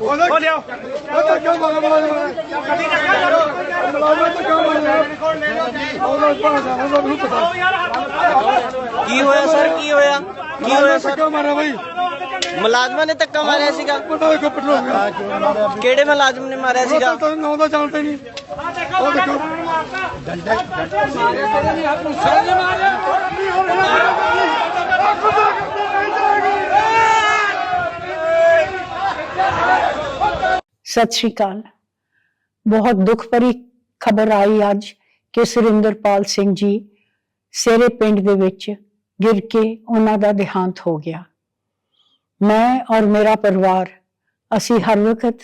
ਉਹ ਲਿਆਓ ਉਹ ਤਾਂ ਕਿਉਂ ਮਾਰਾ ਮਾਰਾ ਗੱਡੀ ਟੱਕਾ ਲੜੋ ਮਲਾਜ਼ਮ ਤਾਂ ਕਿਉਂ ਮਾਰਿਆ ਰਿਕਾਰਡ ਲੈ ਲਓ ਜੀ ਉਹ ਭਾਸ਼ਾ ਉਹਨਾਂ ਨੂੰ ਪਤਾ ਕੀ ਹੋਇਆ ਸਰ? ਕੀ ਹੋਇਆ? ਕੀ ਹੋਇਆ ਸਰ? ਕਿਉਂ ਮਾਰਾ ਬਾਈ ਮੁਲਾਜ਼ਮਾਂ ਨੇ ਧੱਕਾ ਮਾਰਿਆ ਸੀਗਾ। ਪਤਾ ਵੇਖੋ ਪੈਟਰੋਲ ਗਿਆ ਕਿਹੜੇ ਮੁਲਾਜ਼ਮ ਨੇ ਮਾਰਿਆ ਸੀਗਾ? ਤਾਂ ਨੌ ਦਾ ਜਾਣਦੇ ਨਹੀਂ ਉਹ ਦੇਖੋ ਸਤਿ ਸ਼੍ਰੀ ਅਕਾਲ। ਬਹੁਤ ਦੁੱਖ ਭਰੀ ਖਬਰ ਆਈ ਅੱਜ ਕਿ ਸੁਰਿੰਦਰਪਾਲ ਸਿੰਘ ਜੀ ਸੇਰੇ ਪਿੰਡ ਦੇ ਵਿੱਚ ਗਿਰ ਕੇ ਉਹਨਾਂ ਦਾ ਦੇਹਾਂਤ ਹੋ ਗਿਆ। ਮੈਂ ਔਰ ਮੇਰਾ ਪਰਿਵਾਰ, ਅਸੀਂ ਹਰ ਵਕਤ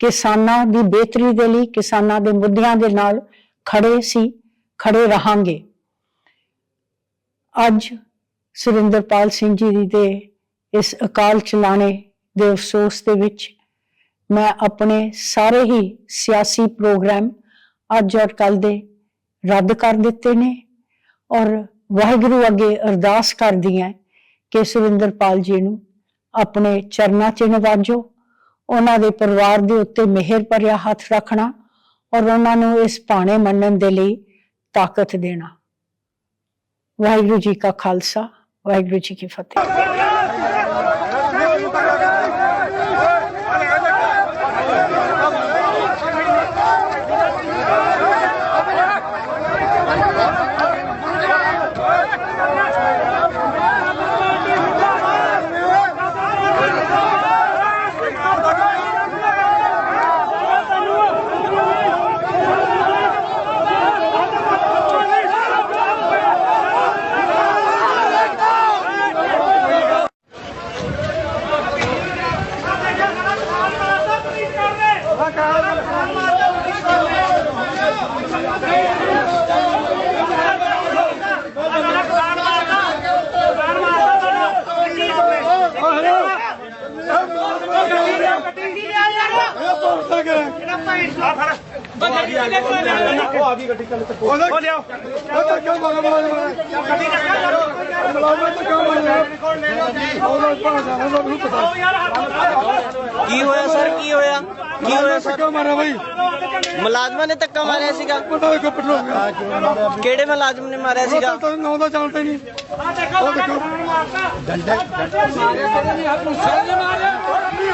ਕਿਸਾਨਾਂ ਦੀ ਬਿਹਤਰੀ ਦੇ ਲਈ, ਕਿਸਾਨਾਂ ਦੇ ਮੁੱਦਿਆਂ ਦੇ ਨਾਲ ਖੜੇ ਸੀ ਖੜੇ ਰਹਾਂਗੇ। ਅੱਜ ਸੁਰਿੰਦਰਪਾਲ ਸਿੰਘ ਜੀ ਦੇ ਇਸ ਅਕਾਲ ਚਲਾਣੇ ਦੇ ਅਫਸੋਸ ਦੇ ਵਿੱਚ ਮੈਂ ਆਪਣੇ ਸਾਰੇ ਹੀ ਸਿਆਸੀ ਪ੍ਰੋਗਰਾਮ ਅੱਜ ਔਰ ਕੱਲ ਦੇ ਰੱਦ ਕਰ ਦਿੱਤੇ ਨੇ ਔਰ ਵਾਹਿਗੁਰੂ ਅੱਗੇ ਅਰਦਾਸ ਕਰਦੀ ਹਾਂ ਕਿ ਸੁਰਿੰਦਰਪਾਲ ਜੀ ਨੂੰ ਆਪਣੇ ਚਰਨਾਂ 'ਚ ਨਵਾਜੋ, ਉਹਨਾਂ ਦੇ ਪਰਿਵਾਰ ਦੇ ਉੱਤੇ ਮਿਹਰ ਭਰਿਆ ਹੱਥ ਰੱਖਣਾ ਔਰ ਉਹਨਾਂ ਨੂੰ ਇਸ ਭਾਣੇ ਮੰਨਣ ਦੇ ਲਈ ਤਾਕਤ ਦੇਣਾ। ਵਾਹਿਗੁਰੂ ਜੀ ਕਾ ਖਾਲਸਾ, ਵਾਹਿਗੁਰੂ ਜੀ ਕੀ ਫਤਿਹ। ਆ ਫੜ ਉਹ ਆ ਗਈ ਆ ਗਈ ਉਹ ਆ ਗਈ ਗੱਡੀ ਚੱਲ ਉਹ ਲਿਆਓ ਉਹ ਤਾਂ ਕਿਉਂ ਮਾਰਾ ਮੁਲਾਜ਼ਮ ਗੱਡੀ ਚੱਕਾ ਮੁਲਾਜ਼ਮ ਤਾਂ ਕਿਉਂ ਮਾਰਾ ਉਹਦਾ ਭਾਸ਼ਾ ਉਹਦਾ ਮੈਨੂੰ ਪਤਾ ਕੀ ਹੋਇਆ ਸਰ? ਕੀ ਹੋਇਆ? ਕੀ ਹੋਇਆ ਸਰ? ਕਿਉਂ ਮਾਰਾ ਬਾਈ? ਮੁਲਾਜ਼ਮਾਂ ਨੇ ਧੱਕਾ ਮਾਰਿਆ ਸੀਗਾ। ਕਿਹੜੇ ਮੁਲਾਜ਼ਮ ਨੇ ਮਾਰਿਆ ਸੀਗਾ? ਉਹ ਤਾਂ ਨੌ